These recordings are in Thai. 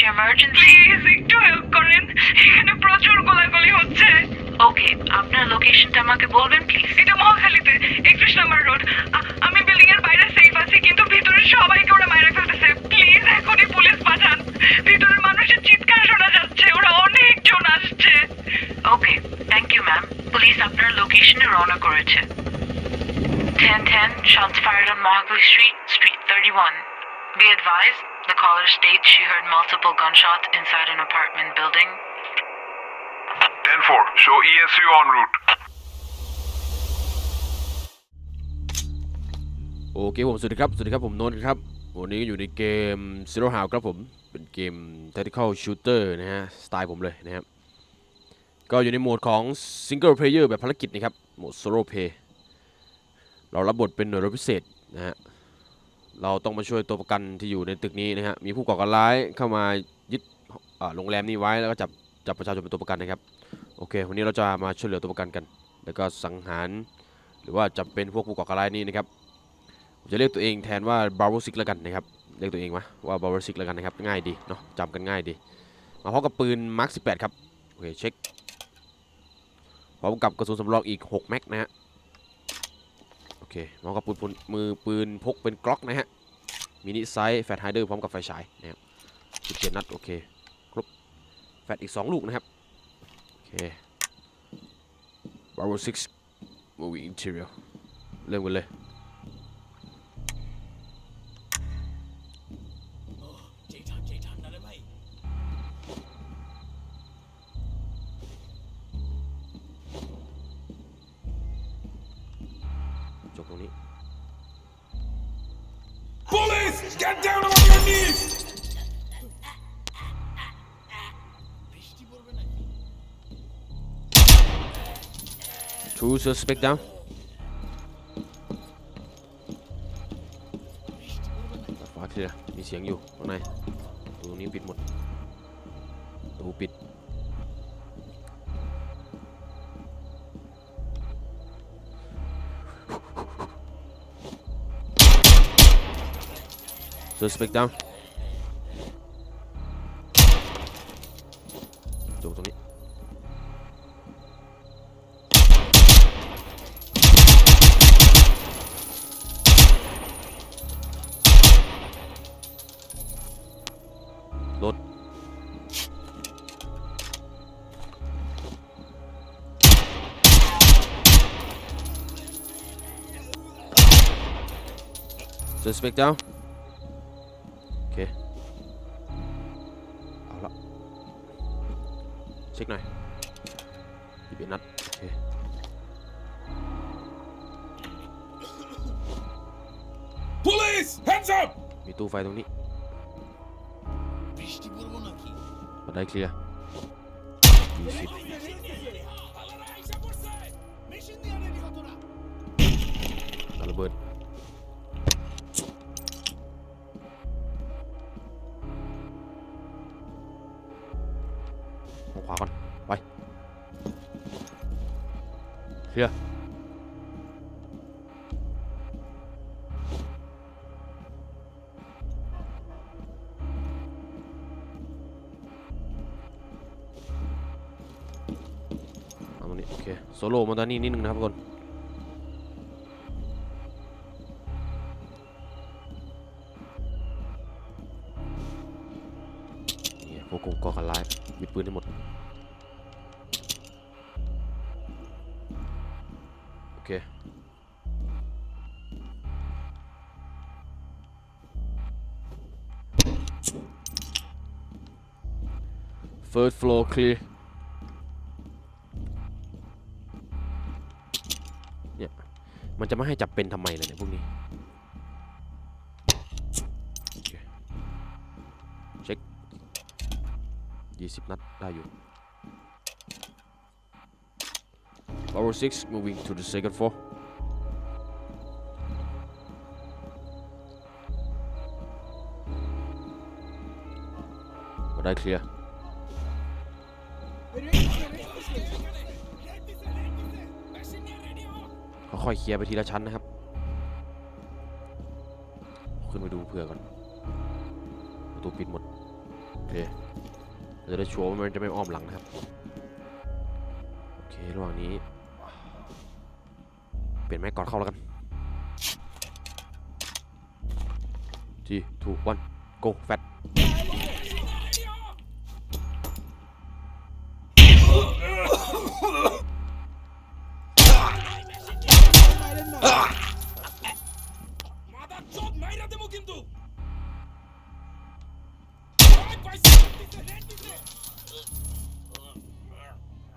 Your emergency? Please একটু help করেন। এখানে প্রচুর গোলাগুলি হচ্ছে। ওকে আপনার লোকেশনটা আমাকে বলবেন প্লিজ এটা মহাখালীতে একত্রিশ নম্বর রোড আমি বিল্ডিং এর বাইরে সেফ আছি কিন্তু ভিতরে সবাইকে ওরা মাইরে ফেলতেছে। প্লিজ এখনই পুলিশ পাঠান। ভিতরে মানুষের চিৎকার শোনা যাচ্ছে ওরা অনেকজন আসছে। Okay thank you ma'am police আপনার লোকেশনে রওনা করেছে। 1010 shots fired on Mahogany Street, Street 31. Be advised, the caller states she heard multiple gunshots inside an apartment building. 10-4, show ESU en route. โอเคผมสวัสดีครับ สวัสดีครับผมนนท์ครับ วันนี้อยู่ในเกม Zero House ครับผม เป็นเกม Tactical Shooter นะฮะ สไตล์ผมเลยนะครับ ก็อยู่ในโหมดของ Single Player แบบภารกิจนะครับ โหมด Solo Play เรารับบทเป็นหน่วยรบพิเศษนะฮะ เราต้องมาช่วยตัวประกันที่อยู่ในตึกนี้นะฮะมีผู้ก่อการร้ายเข้ามายึดโรงแรมนี้ไว้แล้วก็จับจับประชาชนเป็นตัวประกันนะครับโอเควันนี้เราจะมาช่วยเหลือตัวประกันกัน แล้วก็สังหาร หรือว่าจับเป็นพวกผู้ก่อการร้ายนี้นะครับผมจะเรียกตัวเองแทนว่าบาร์ o ซิกแล้วกันนะครับเรียกตัวเองวะว่าบาร์ o ซิกแล้วกันนะครับง่ายดีเนาะจำกันง่ายดี มาพร้อมกับปืนมาร์ค18 ครับโอเคเช็คพร้อมกับกระสุนสำรองอีก 6 แม็กนะฮะ เคพร้อมกับปืนมือปืนพกเป็นกล็อกนะฮะ มินิไซส์แฟตไฮเดอร์พร้อมกับไฟฉายนะครับ17นัด โอเค ครบ แฟตอีก2ลูกนะครับ โอเคบาร์ o ซิก moving interior เริ่มกันเลย Police, get down on your knees! Two suspect down ตัดฟ้าเคลียร์มีเสีย งอยู่ข้างใ ok เอาละเช็คหน่อยอีเบนัดโอเคมีตู้ไฟตรงนี้บันไดเคลียร์20 เคลียร์เอาตรงนี้โอเคโซโล่มาตอนนี้นิดนึงนะครับทุกคนนี่พวกกงก่อการร้ายมีปืนให้หมด Third floor clear เนี่ย มันจะไม่ให้จับเป็นทำไมล่ะเนี่ยพวกนี้โอเคเช็ค20นัดได้อยู่ Power 6 moving to the second floor มาไค่อยๆเคลียร์ไปทีละชั้นนะครับ ขึ้นไปดูเผื่อก่อนประตูปิดหมดเคเราจะได้ชัวร์ว่ามันจะไม่อ้อมหลังนะครับโอเคระหว่างนี้ เปลี่ยนแม็กก่อนเข้าแล้วกันทีถูกวันโกแฟต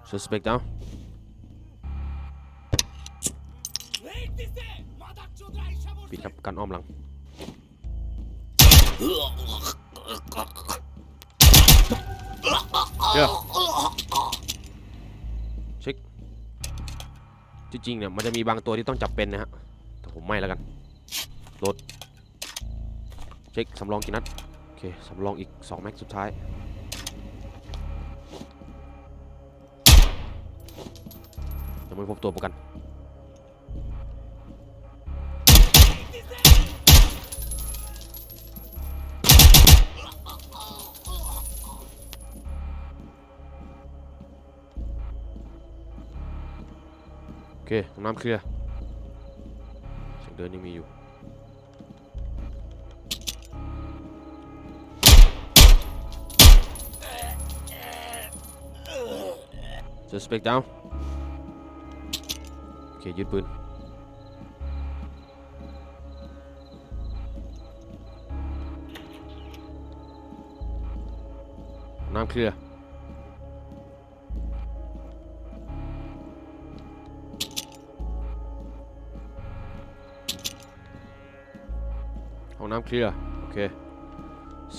suspect down ปิดครับกันอ้อมหลังเดี๋ยวเช็คจริงๆเนี่ยมันจะมีบางตัวที่ต้องจับเป็นนะฮะ แต่ผมไม่แล้วกันโหลด เช็คสำรองกี่นัด โอเค สำรองอีก 2 แม็กสุดท้าย ไม่พบตัวประกัน โอเคน้ำเคลียร์เสียงเดินยังมีอยู่ suspect down เคยึดปืนน้ำเคลียร์ห้องน้ำเคลียร์โอเค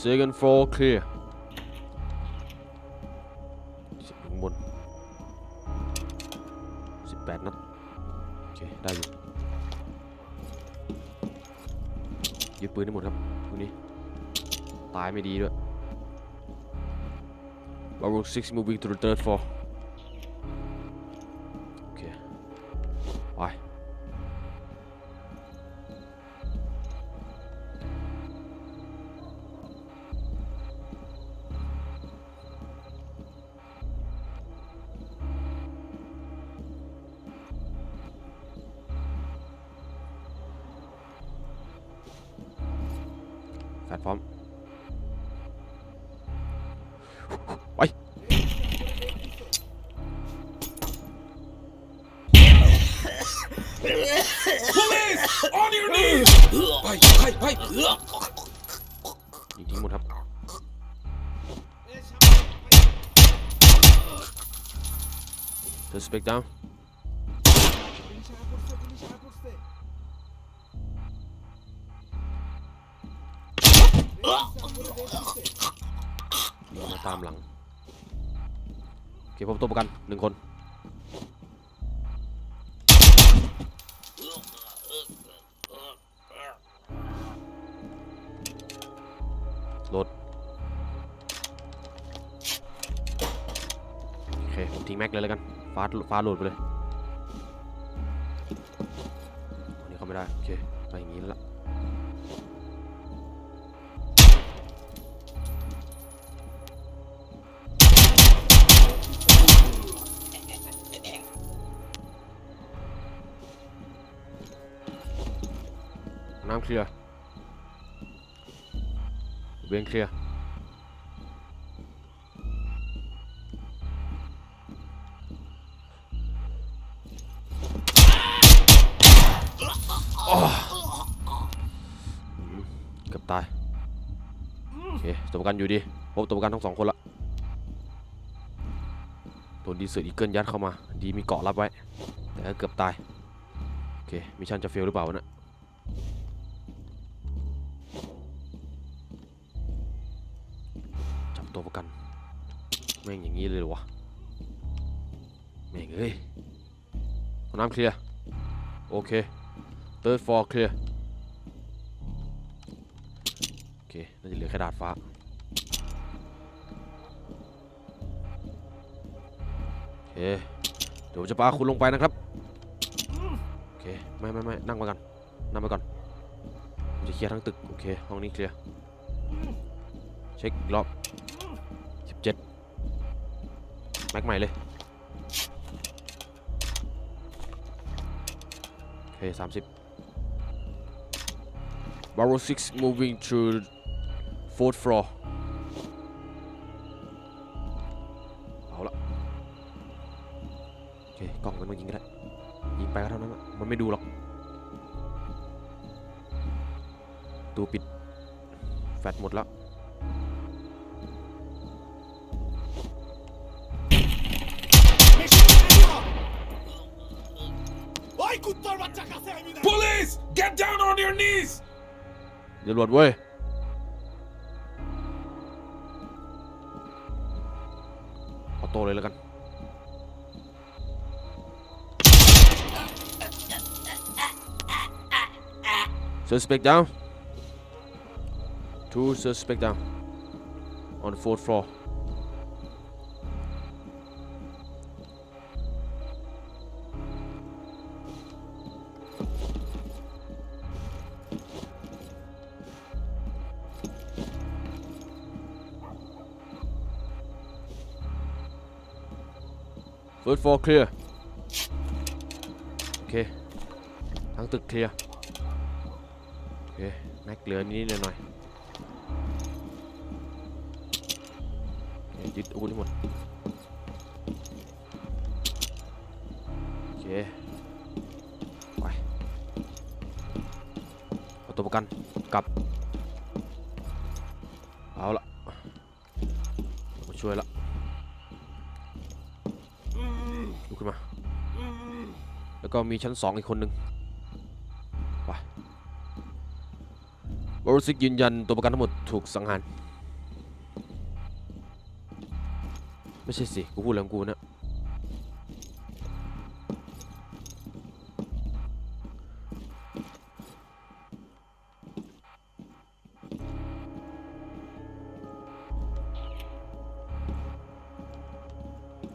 second floor clear ตายไม่ดีด้วย Barrow 6 moving to the third floor โอเค ไป แฟดพร้อม ยิงทิ้งหมดครับ Suspect down มาตามหลังโอเคพบตัวประกันหนึ่งคน โหลดโอเค ผมทิ้งแม็กเลยแล้วกันฟาดฟาดโหลดไปเลยอันนี้เข้าไม่ได้ โอเค ไปอย่างนี้แล้วล่ะน้ำเคลียร์ เบนเคลียร์กือบตาย โอเคตัวประกันอยู่ดีพบตัวประกันทั้งสองคนละโดนดีเสืออีเกิลยัดเข้ามา ดีมีเกาะรับไว้ แต่ก็เกือบตาย โอเค มิชชั่นจะเฟลหรือเปล่านะ ตัวประกันแม่งอย่างนี้เลยหรอวะแม่งเอ้ยห้องน้ำเคลียร์โอเค third floor clear โอเคน่าจะเหลือแค่ดาดฟ้าโอเคเดี๋ยวจะพาคุณลงไปนะครับโอเคไม่ไม่ไม่นั่งมากันนั่งไปก่อนจะเคลียร์ทั้งตึกโอเคห้องนี้เคลียร์เช็ครอบ แม็กใหม่เลยโอเคสามสิบ Barrow 6 moving to fourth floor เอาละโอเคกล้องมันมายิงก็ได้ยิงไปก็เท่านั้นอะมันไม่ดูหรอกตูปิด แฟตหมดแล้ว Police! Get down on your knees! Del l'autre, ouais. Attends, le gun. Suspect down. Two suspect down. On the fourth floor. First floor clear โอเค ทั้งตึกเคลียร์โอเคแม็กเหลือนิดหน่อยๆโอเคยึดอาวุธให้หมด โอเค ไปเอาตัวประกันกลับ เอาละมาช่วยละ แล้วก็มีชั้นสองอีกคนหนึ่งไปบริสิกยืนยันตัวประกันทั้งหมดถูกสังหาร ไม่ใช่สิ กูพูดแล้วกูนะ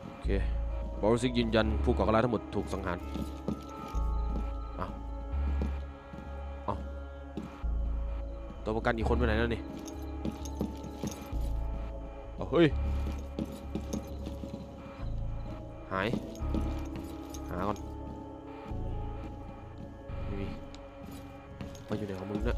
โอเคบริสิกยืนยันผู้ก่อการร้ายทั้งหมดถูกสังหาร ตัวประกันอีกคนไปไหนแล้วนี่เอาเฮ้ย หาย หาก่อนไม่มีไปอยู่ไหนของมึงเนี่ย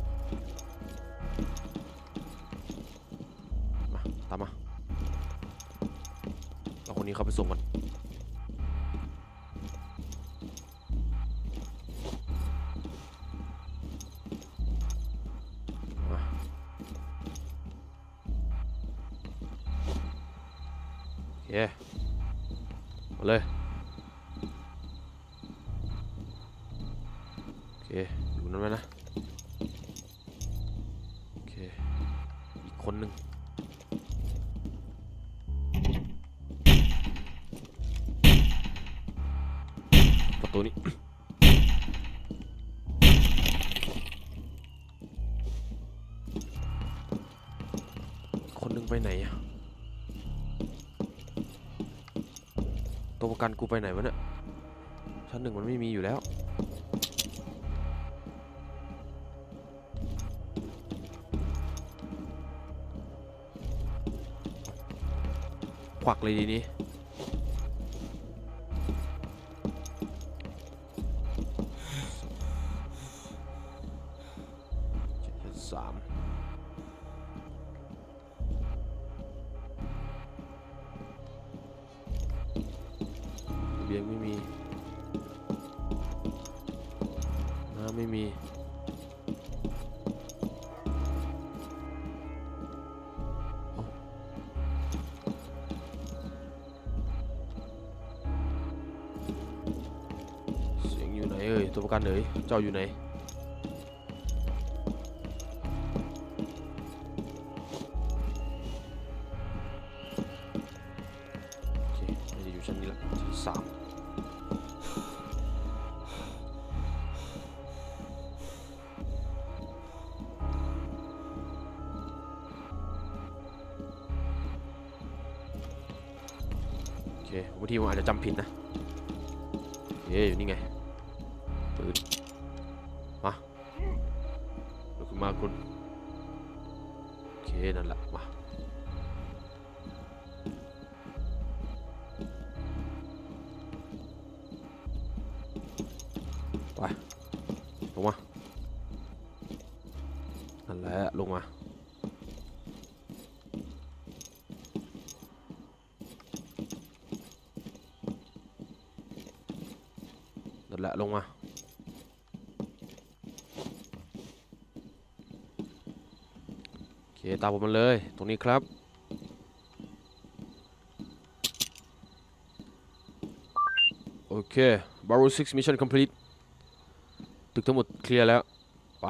เคมาเลย โอเค อยู่นั่นไว้นะ โอเค อีกคนหนึ่งประตูนี้คนหนึงไปไหนอะ ตัวประกันกูไปไหนวะเนี่ย ชั้นหนึ่งมันไม่มีอยู่แล้ว ควักเลยดีนี้ชั้นสาม ยงไม่มี น้ำไม่มี เสียงอยู่ไหนเอ่ย ตัวประกันเอ่ย เจ้าอยู่ไหนโอเคน่าจะอยู่ชั้นนี้แหละชั้นสามางทีผมอาจจะจำผิดนะเอ๊อยู่นี่ไงปืนมาลุกขึ้นมาคุณโอเคนั่นแหละมา เคตามผมมาเลย ตรงนี้ครับ โอเค Barrow 6 Mission Complete ตึกทั้งหมดเคลียร์แล้ว ไป